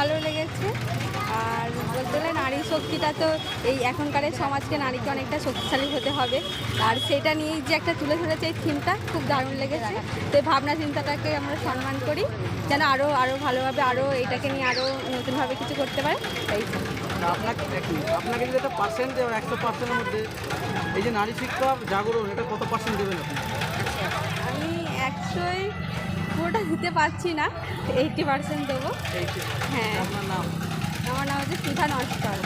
ভালো লেগেছে। আর বলতে গেলে নারী শক্তিটা তো এই এখনকারের সমাজকে নারীকে অনেকটা শক্তিশালী হতে হবে। আর সেটা নিয়েই যে একটা তুলে ধরেছে এই থিমটা খুব দারুণ লেগেছে। তো এই ভাবনা চিন্তাটাকে আমরা সম্মান করি যেন আরও আরও ভালোভাবে আরও এটাকে নিয়ে আরও নতুনভাবে কিছু করতে পারে এই তা আপনাকে আপনাকে যদি একটা পার্সেন্ট দেওয়া একশো পার্সেন্টের মধ্যে এই যে নারী শিক্ষা জাগরণ এটা কত পার্সেন্ট দেবেন আপনি? আমি একশোই পুরোটা দিতে পারছি না এইটি পার্সেন্ট দেবো। হ্যাঁ। আমার নাম হচ্ছে সুধা নস্কর?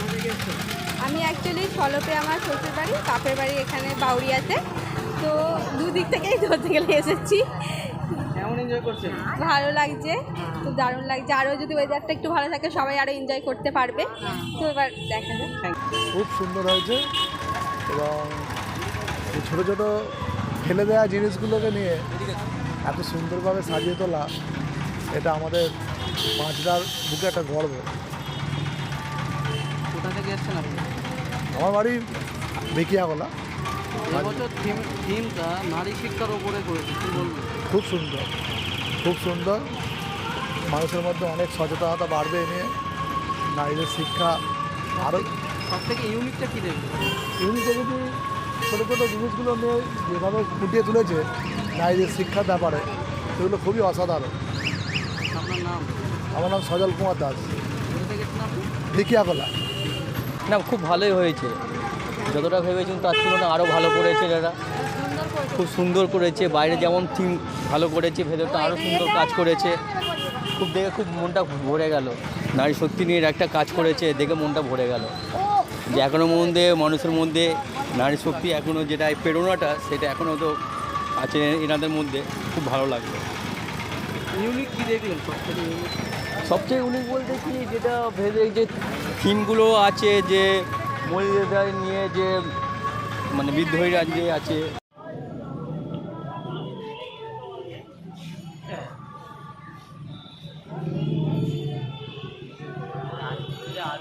আমি অ্যাকচুয়ালি সলপে আমার শ্বশুর বাড়ি বাপের বাড়ি এখানে বাউরিয়াতে তো দুদিক থেকেই ধরতে গেলে এসেছি। কেমন এনজয় করছেন? ভালো লাগছে খুব দারুণ লাগছে। আরও যদি ওয়েদারটা একটু ভালো থাকে সবাই আরও এনজয় করতে পারবে। তো এবার দেখা যাক। খুব সুন্দর হয়েছে এবং ছোটো ছোটো ফেলে দেওয়া জিনিসগুলোকে নিয়ে এত সুন্দরভাবে সাজিয়ে তোলা এটা আমাদের পাঁচটার বুকে একটা গর্ব। কোথা থেকে এসছেন আপনি? আমার বাড়ি বেকিয়াগোলা। এবছর থিম থিমটা নারী শিক্ষার ওপরে করেছে কি বলব খুব সুন্দর খুব সুন্দর। মানুষের মধ্যে অনেক সচেতনতা বাড়বে এ নিয়ে। নারীদের শিক্ষা আরও সব থেকে ইউনিকটা কী দেখবে ইউনিটে যদি ছোটো ছোটো জিনিসগুলো নিয়ে যেভাবে ফুটিয়ে তুলেছে নারীদের শিক্ষার ব্যাপারে সেগুলো খুবই অসাধারণ। আপনার নাম? আমার নাম সজল কুমার দাস। দেখিয়াগোলা না খুব ভালোই হয়েছে। যতটা ভেবেছেন তার তুলনায় আরও ভালো করেছে এরা খুব সুন্দর করেছে বাইরে যেমন থিম ভালো করেছে ভেতরটা আরও সুন্দর কাজ করেছে। খুব দেখে খুব মনটা ভরে গেল। নারী শক্তি নিয়ে একটা কাজ করেছে দেখে মনটা ভরে গেল। যে এখনও মধ্যে মানুষের মধ্যে নারী শক্তি এখনও যেটা এই প্রেরণাটা সেটা এখনও তো আছে এনাদের মধ্যে খুব ভালো লাগল। ইউনিক কী দেখলেন? সবচেয়ে ইউনিক বলতে কি যেটা ভেবে যে থিমগুলো আছে যে মহিলাদের নিয়ে যে মানে বিদ্রোহীরা যে আছে। আর